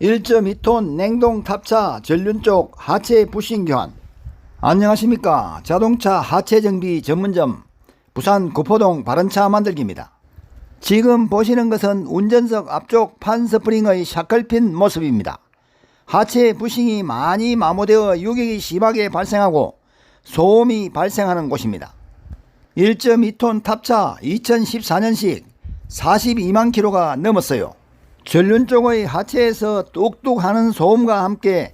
1.2톤 냉동 탑차 전륜 쪽 하체 부싱 교환. 안녕하십니까. 자동차 하체 정비 전문점 부산 구포동 바른차 만들기입니다. 지금 보시는 것은 운전석 앞쪽 판 스프링의 샤클핀 모습입니다. 하체 부싱이 많이 마모되어 유격이 심하게 발생하고 소음이 발생하는 곳입니다. 1.2톤 탑차 2014년식 42만 킬로가 넘었어요. 전륜 쪽의 하체에서 뚝뚝 하는 소음과 함께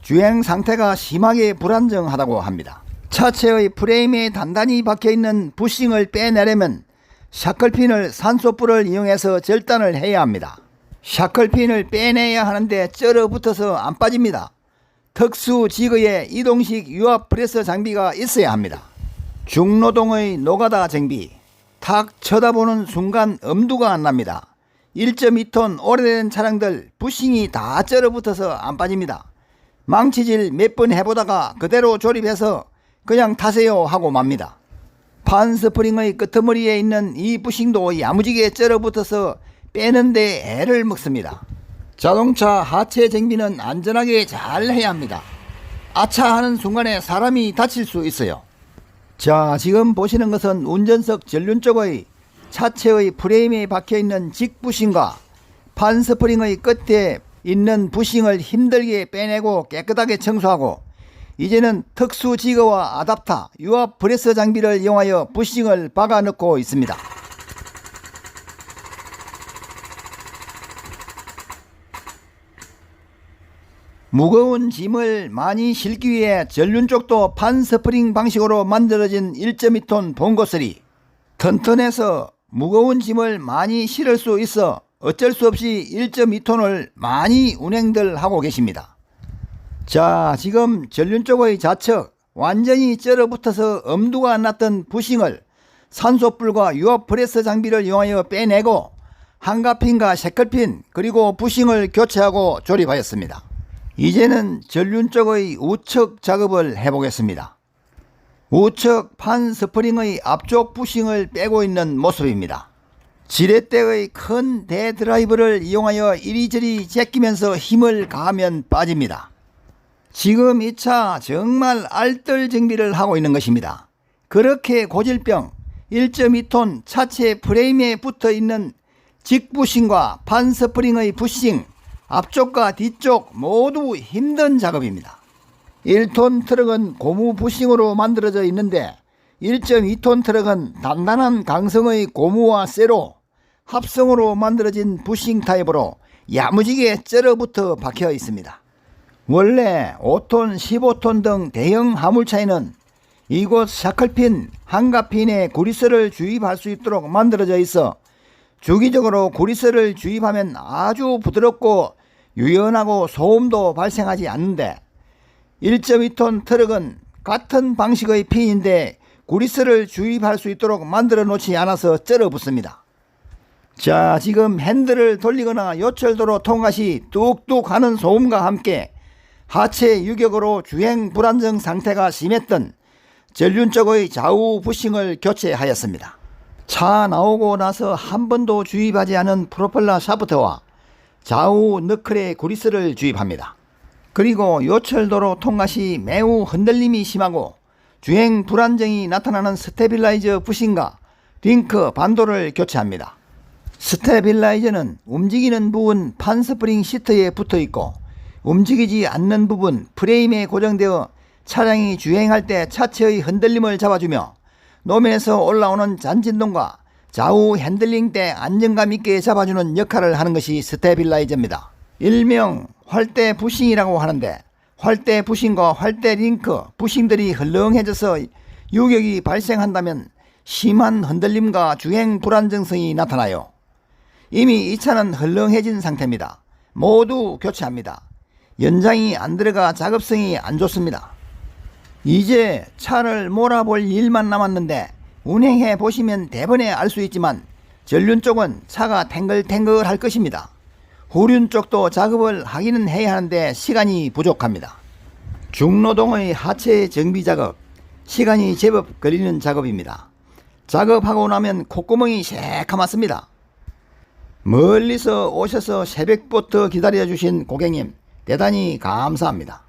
주행 상태가 심하게 불안정하다고 합니다. 차체의 프레임에 단단히 박혀 있는 부싱을 빼내려면 샤클핀을 산소불을 이용해서 절단을 해야 합니다. 샤클핀을 빼내야 하는데 쩔어붙어서 안 빠집니다. 특수 지그에 이동식 유압 프레서 장비가 있어야 합니다. 중노동의 노가다 정비. 탁 쳐다보는 순간 엄두가 안 납니다. 1.2톤 오래된 차량들 부싱이 다 쩔어붙어서 안 빠집니다. 망치질 몇 번 해보다가 그대로 조립해서 그냥 타세요 하고 맙니다. 판 스프링의 끄트머리에 있는 이 부싱도 야무지게 쩔어붙어서 빼는데 애를 먹습니다. 자동차 하체 정비는 안전하게 잘 해야 합니다. 아차 하는 순간에 사람이 다칠 수 있어요. 자, 지금 보시는 것은 운전석 전륜 쪽의 차체의 프레임에 박혀 있는 직부싱과 판 스프링의 끝에 있는 부싱을 힘들게 빼내고 깨끗하게 청소하고 이제는 특수 지거와 아답타, 유압 브레스 장비를 이용하여 부싱을 박아 넣고 있습니다. 무거운 짐을 많이 실기 위해 전륜 쪽도 판 스프링 방식으로 만들어진 1.2톤 봉고스리 튼튼해서 무거운 짐을 많이 실을 수 있어 어쩔 수 없이 1.2톤을 많이 운행들 하고 계십니다. 자, 지금 전륜 쪽의 좌측 완전히 쩔어붙어서 엄두가 안 났던 부싱을 산소불과 유압 프레스 장비를 이용하여 빼내고 한가핀과 샤클핀 그리고 부싱을 교체하고 조립하였습니다. 이제는 전륜 쪽의 우측 작업을 해보겠습니다. 우측 판 스프링의 앞쪽 부싱을 빼고 있는 모습입니다. 지렛대의 큰 대드라이브를 이용하여 이리저리 제끼면서 힘을 가하면 빠집니다. 지금 이 차 정말 알뜰 정비를 하고 있는 것입니다. 그렇게 고질병 1.2톤 차체 프레임에 붙어 있는 직부싱과 판 스프링의 부싱, 앞쪽과 뒤쪽 모두 힘든 작업입니다. 1톤 트럭은 고무 부싱으로 만들어져 있는데 1.2톤 트럭은 단단한 강성의 고무와 쇠로 합성으로 만들어진 부싱 타입으로 야무지게 쩔어붙어 박혀 있습니다. 원래 5톤, 15톤 등 대형 화물차에는 이곳 샤클핀, 한가핀에 구리스를 주입할 수 있도록 만들어져 있어 주기적으로 구리스를 주입하면 아주 부드럽고 유연하고 소음도 발생하지 않는데 1.2톤 트럭은 같은 방식의 핀인데 구리스를 주입할 수 있도록 만들어 놓지 않아서 쩔어 붙습니다. 자, 지금 핸들을 돌리거나 요철도로 통과 시 뚝뚝 하는 소음과 함께 하체 유격으로 주행 불안정 상태가 심했던 전륜 쪽의 좌우 부싱을 교체하였습니다. 차 나오고 나서 한 번도 주입하지 않은 프로펠러 샤프트와 좌우 너클에 구리스를 주입합니다. 그리고 요철도로 통과 시 매우 흔들림이 심하고 주행 불안정이 나타나는 스테빌라이저 부싱과 링크 반도를 교체합니다. 스테빌라이저는 움직이는 부분 판스프링 시트에 붙어 있고 움직이지 않는 부분 프레임에 고정되어 차량이 주행할 때 차체의 흔들림을 잡아주며 노면에서 올라오는 잔진동과 좌우 핸들링 때 안정감 있게 잡아주는 역할을 하는 것이 스테빌라이저입니다. 일명 활대 부싱이라고 하는데 활대 부싱과 활대 링크 부싱들이 헐렁해져서 유격이 발생한다면 심한 흔들림과 주행 불안정성이 나타나요. 이미 이 차는 헐렁해진 상태입니다. 모두 교체합니다. 연장이 안 들어가 작업성이 안 좋습니다. 이제 차를 몰아볼 일만 남았는데 운행해 보시면 대번에 알 수 있지만 전륜 쪽은 차가 탱글탱글 할 것입니다. 후륜 쪽도 작업을 하기는 해야 하는데 시간이 부족합니다. 중노동의 하체 정비 작업, 시간이 제법 걸리는 작업입니다. 작업하고 나면 콧구멍이 새카맣습니다. 멀리서 오셔서 새벽부터 기다려주신 고객님 대단히 감사합니다.